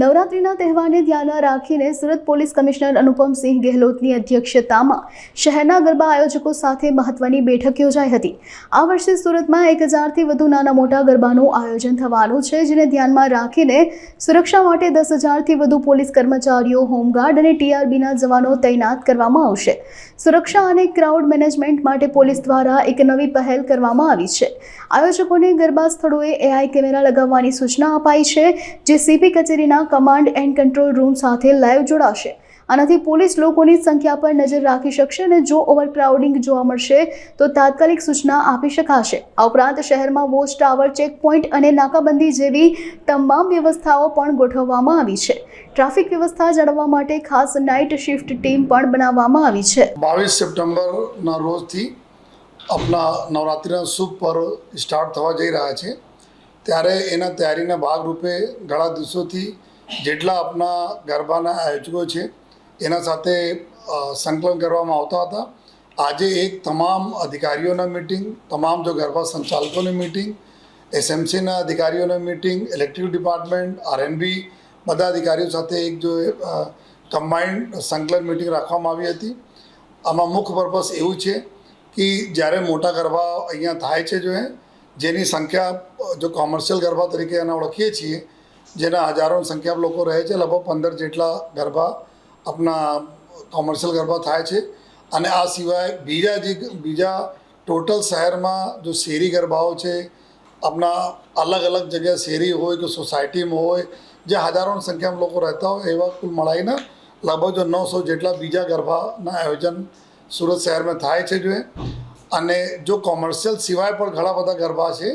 નવરાત્રિના તહેવારને ધ્યાનમાં રાખીને સુરત પોલીસ કમિશનર અનુપમસિંહ ગેહલોતની અધ્યક્ષતામાં શહેરના ગરબા આયોજકો સાથે મહત્વની બેઠક યોજાઈ હતી. આ વર્ષે સુરતમાં એક હજારથી વધુ નાના મોટા ગરબાનું આયોજન થવાનું છે, જેને ધ્યાનમાં રાખીને સુરક્ષા માટે દસ હજારથી વધુ પોલીસ કર્મચારીઓ, હોમગાર્ડ અને ટીઆરબીના જવાનો તૈનાત કરવામાં આવશે. સુરક્ષા અને ક્રાઉડ મેનેજમેન્ટ માટે પોલીસ દ્વારા એક નવી પહેલ કરવામાં આવી છે. આયોજકોને ગરબા સ્થળોએ એઆઈ કેમેરા લગાવવાની સૂચના અપાઈ છે, જે સીપી કચેરીના કમાન્ડ એન્ડ કંટ્રોલ રૂમ સાથે લાઈવ જોડાશે. આનાથી પોલીસ લોકોની સંખ્યા પર નજર રાખી શકશે અને જો ઓવરક્રાઉડિંગ જોવા મળશે, તો તાત્કાલિક સૂચના આપી શકાશે. આ ઉપરાંત શહેરમાં વોચ ટાવર ચેક પોઈન્ટ અને નાકાબંધી જેવી તમામ વ્યવસ્થાઓ પણ ગોઠવવામાં આવી છે. ટ્રાફિક વ્યવસ્થા જાળવવા માટે ખાસ નાઇટ શિફ્ટ ટીમ પણ બનાવવામાં આવી છે. બાવીસ સપ્ટેમ્બરના રોજથી આપણા નવરાત્રિના શુભ પર્વ સ્ટાર્ટ થવા જઈ રહ્યા છે. ત્યારે એના તૈયારીના ભાગરૂપે ઘણા દિવસોથી જેટલા આપણા ગરબાના આયોજકો છે, એના સાથે સંકલન કરવામાં આવતા હતા. આજે એક તમામ અધિકારીઓના મિટિંગ તમામ જો ગરબા સંચાલકોની મિટિંગ એસએમસીના અધિકારીઓની મિટિંગ ઇલેક્ટ્રિક ડિપાર્ટમેન્ટ આરએનબી બધા અધિકારીઓ સાથે એક જો કમ્બાઇન્ડ સંકલન મિટિંગ રાખવામાં આવી હતી. આમાં મુખ્ય પર્પસ એવું છે કે જ્યારે મોટા ગરબા અહીંયા થાય છે જો જેની સંખ્યા, જો કોમર્શિયલ ગરબા તરીકે એને ઓળખીએ છીએ, જેના હજારોની સંખ્યામાં લોકો રહે છે, લગભગ પંદર જેટલા ગરબા આપણા કોમર્શિયલ ગરબા થાય છે. અને આ સિવાય બીજા જે બીજા ટોટલ શહેરમાં જો શેરી ગરબાઓ છે આપણા અલગ અલગ જગ્યાએ શેરી હોય કે સોસાયટીમાં હોય, જે હજારોની સંખ્યામાં લોકો રહેતા હોય, એવા કુલ મળાઈને લગભગ જો નવસો જેટલા બીજા ગરબાના આયોજન સુરત શહેરમાં થાય છે જો અને જો કોમર્શિયલ સિવાય પણ ઘણા બધા ગરબા છે,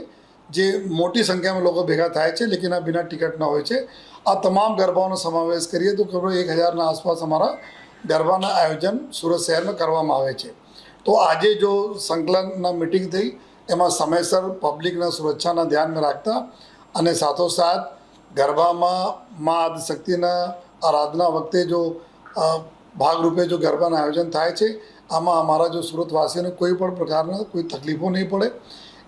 જે મોટી સંખ્યામાં લોકો ભેગા થાય છે, લેકિન આ બિના ટિકિટના હોય છે. આ તમામ ગરબાઓનો સમાવેશ કરીએ તો ખબર એક હજારના આસપાસ અમારા ગરબાના આયોજન સુરત શહેરમાં કરવામાં આવે છે. તો આજે જો સંકલનના મિટિંગ થઈ, એમાં સમયસર પબ્લિકના સુરક્ષાના ધ્યાનમાં રાખતા અને સાથોસાથ ગરબામાં મા આદિશક્તિના આરાધના વખતે જો ભાગરૂપે જો ગરબાના આયોજન થાય છે આમાં અમારા જો સુરતવાસીઓને કોઈ પણ પ્રકારના કોઈ તકલીફો નહીં પડે,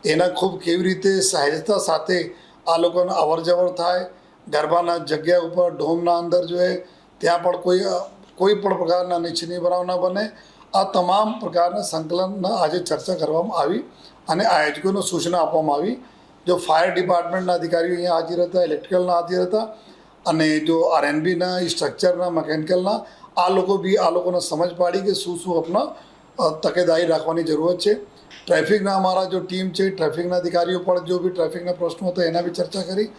એના ખૂબ કેવી રીતે સહેજતા સાથે આ લોકોને અવર જવર થાય, ગરબાના જગ્યા ઉપર, ડોમના અંદર જોઈએ ત્યાં પણ કોઈ કોઈ પણ પ્રકારના નિચ્છનીય બનાવ ન બને. આ તમામ પ્રકારના સંકલનના આજે ચર્ચા કરવામાં આવી અને આયોજકોને સૂચના આપવામાં આવી. જો ફાયર ડિપાર્ટમેન્ટના અધિકારીઓ અહીંયા હાજર હતા, ઇલેક્ટ્રિકલના હાજર હતા અને જો આરએનબીના, સ્ટ્રક્ચરના, મિકેનિકલના આ લોકો બી આ લોકોને સમજ પાડી કે શું શું આપણા તકેદારી રાખવાની જરૂરત છે. ટ્રાફિકના અમારા જો ટીમ છે, ટ્રાફિકના અધિકારીઓ પણ જો બી ટ્રાફિકના પ્રશ્નો હતા એના બી ચર્ચા કરી.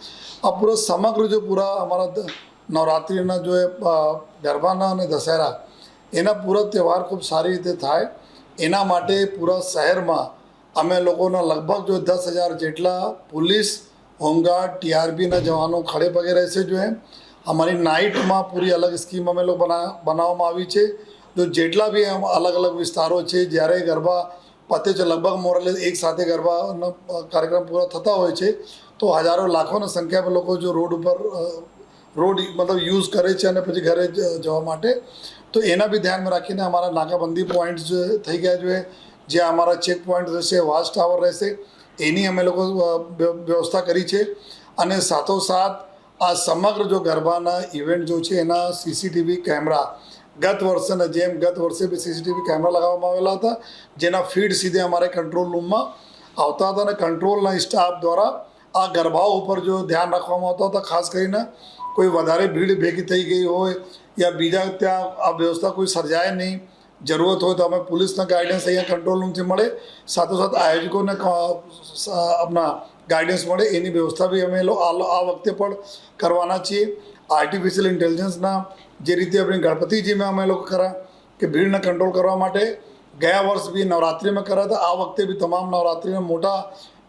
આ પૂરો સમગ્ર જો પૂરા અમારા નવરાત્રિના જો ગરબાના અને દશેરા, એના પૂરા તહેવાર ખૂબ સારી રીતે થાય. એના માટે પૂરા શહેરમાં અમે લોકોના લગભગ જો દસ હજાર જેટલા પોલીસ, હોમગાર્ડ, ટીઆરબીના જવાનો ખડે પગે રહેશે જો એમ. અમારી નાઇટમાં પૂરી અલગ સ્કીમ અમે લોકો બના, બનાવવામાં આવી છે. જો જેટલા બી અલગ અલગ વિસ્તારો છે, જ્યારે ગરબા પતે છે, લગભગ મોરલે એક સાથે ગરબાનો કાર્યક્રમ પૂરા થતા હોય છે, તો હજારો, લાખોની સંખ્યામાં લોકો જો રોડ ઉપર રોડ મતલબ યુઝ કરે છે અને પછી ઘરે જવા માટે, તો એના બી ધ્યાનમાં રાખીને અમારા નાકાબંધી પોઈન્ટ્સ થઈ ગયા જોઈએ જે અમારા ચેક પોઈન્ટ રહેશે વાચ ટાવર રહેશે, એની અમે લોકો વ્યવસ્થા કરી છે. અને સાથોસાથ આ સમગ્ર જો ગરબાના ઇવેન્ટ જો છે, એના સીસીટીવી કેમેરા ગત વર્ષેના જેમ ગત વર્ષે બી સીસીટીવી કેમેરા લગાવવામાં આવેલા હતા, જેના ફીડ સીધે અમારે કંટ્રોલ રૂમમાં આવતા હતા અને કંટ્રોલના સ્ટાફ દ્વારા આ ગરબાઓ ઉપર જો ધ્યાન રાખવામાં આવતા હતા, ખાસ કરીને કોઈ વધારે ભીડ ભેગી થઈ ગઈ હોય યા બીજા ત્યાં આ વ્યવસ્થા કોઈ સર્જાય નહીં, જરૂરત હોય તો અમે પોલીસના ગાઈડન્સ અહીંયા કંટ્રોલ રૂમથી મળે. સાથોસાથ આયોજકોને આપણા ગાઈડન્સ મળે, એની વ્યવસ્થા બી અમે આ વખતે પણ કરવાના છીએ. આર્ટિફિશિયલ ઇન્ટેલિજન્સના જે રીતે આપણે ગણપતિજીમાં અમે લોકો કરા કે ભીડને કંટ્રોલ કરવા માટે ગયા વર્ષ બી નવરાત્રિમાં કર્યા હતા. આ વખતે બી તમામ નવરાત્રિના મોટા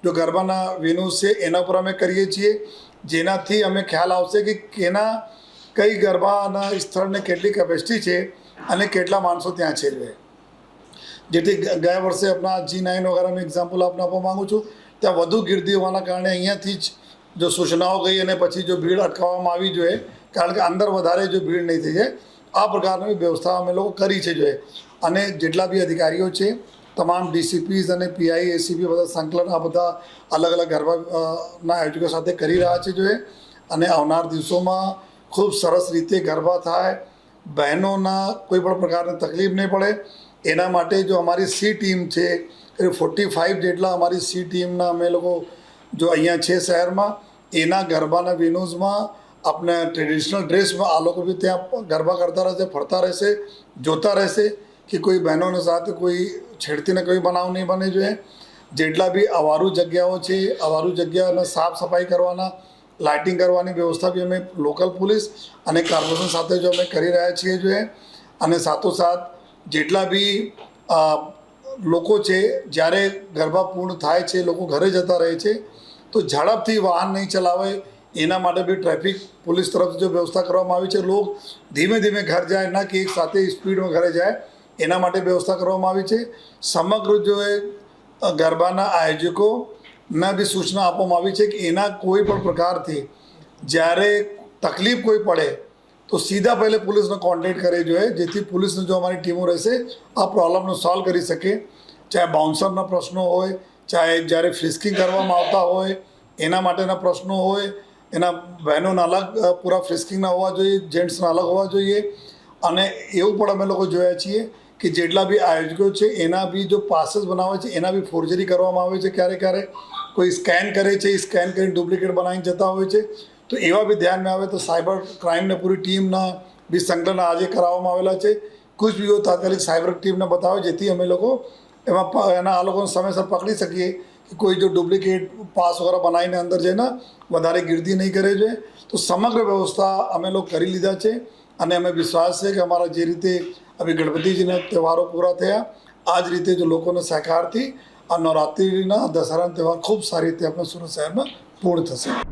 જો ગરબાના વેન્યુઝ છે, એના પર અમે કરીએ છીએ. જેનાથી અમે ખ્યાલ આવશે કે કેના, કઈ ગરબાના સ્થળને કેટલી કેપેસિટી છે અને કેટલા માણસો ત્યાં છે. જેથી ગયા વર્ષે આપણા જી નાઇન વગેરેનું એક્ઝામ્પલ આપને આપવા માગું છું. ત્યાં વધુ ગીર્દી હોવાના કારણે અહીંયાથી જ જો સૂચનાઓ ગઈ અને પછી જો ભીડ અટકાવવામાં આવી જોઈએ, કારણ કે અંદર વધારે જો ભીડ નહીં થઈ જાય, આ પ્રકારની વ્યવસ્થા અમે લોકો કરી છે જોઈએ. અને જેટલા બી અધિકારીઓ છે, તમામ ડીસીપીઝ અને પીઆઈ એસીપી બધા સંકલન, આ બધા અલગ અલગ ગરબાના આયોજકો સાથે કરી રહ્યા છે જોઈએ. અને આવનાર દિવસોમાં ખૂબ સરસ રીતે ગરબા થાય, બહેનોના કોઈ પણ પ્રકારની તકલીફ નહીં પડે. એના માટે જો અમારી સી ટીમ છે, એ ફોર્ટી ફાઇવ જેટલા અમારી સી ટીમના અમે લોકો જો અહીંયા છે શહેરમાં, એના ગરબાના વિનોઝમાં આપણે ટ્રેડિશનલ ડ્રેસમાં આ લોકો બી ત્યાં ગરબા કરતા રહેશે, ફરતા રહેશે, જોતા રહેશે કે કોઈ બહેનોને સાથે કોઈ છેડતીને કોઈ બનાવ નહીં બને જોઈએ. જેટલા બી અવારું જગ્યાઓ છે, અવારું જગ્યાને સાફ સફાઈ કરવાના, લાઇટિંગ કરવાની વ્યવસ્થા બી અમે લોકલ પોલીસ અને કોર્પોરેશન સાથે જો અમે કરી રહ્યા છીએ જોઈએ. અને સાથોસાથ જેટલા બી લોકો છે, જ્યારે ગરબા પૂર્ણ થાય છે, લોકો ઘરે જતા રહે છે, તો ઝડપથી વાહન નહીં ચલાવે, એના માટે બી ટ્રાફિક પોલીસ તરફથી જો વ્યવસ્થા કરવામાં આવી છે, લોક ધીમે ધીમે ઘર જાય, ના કે એક સાથે સ્પીડમાં ઘરે જાય, એના માટે વ્યવસ્થા કરવામાં આવી છે. સમગ્ર જો એ ગરબાના આયોજકોને બી સૂચના આપવામાં આવી છે કે એના કોઈ પણ પ્રકારથી જ્યારે તકલીફ કોઈ પડે તો સીધા પહેલે પોલીસનો કોન્ટેક્ટ કરે જોઈએ જેથી પોલીસને જો અમારી ટીમો રહેશે, આ પ્રોબ્લમનો સોલ્વ કરી શકે. ચાહે બાઉન્સરના પ્રશ્નો હોય, ચાહે જ્યારે ફ્રિસ્કિંગ કરવામાં આવતા હોય, એના માટેના પ્રશ્નો હોય, એના બહેનોના અલગ પૂરા ફ્રિસ્કિંગના હોવા જોઈએ જેન્ટ્સના અલગ હોવા જોઈએ. અને એવું પણ અમે લોકો જોયા છીએ કે જેટલા બી આયોજકો છે, એના બી જો પાસેસ બનાવે છે, એના બી ફોર્જરી કરવામાં આવે છે ક્યારે ક્યારે કોઈ સ્કેન કરે છે, એ સ્કેન કરીને ડુપ્લિકેટ બનાવીને જતા હોય છે. તો એવા બી ધ્યાનમાં આવે તો સાયબર ક્રાઇમને પૂરી ટીમના બી સંકલન આજે કરાવવામાં આવેલા છે. કુછ તાત્કાલિક સાયબર ટીમને બતાવે જેથી અમે લોકો એમાં એના આ લોકોને સમયસર પકડી શકીએ કે કોઈ જો ડુપ્લિકેટ પાસ વગેરે બનાવીને અંદર જઈને વધારે ગીર્દી નહીં કરે છે. તો સમગ્ર વ્યવસ્થા અમે લોકો કરી લીધા છે અને અમે વિશ્વાસ છે કે અમારા જે રીતે હવે ગણપતિજીના તહેવારો પૂરા થયા આ જ રીતે જો લોકોના સહકારથી આ નવરાત્રિના દશહરાના તહેવાર ખૂબ સારી રીતે આપણા સુરત શહેરમાં પૂર્ણ થશે.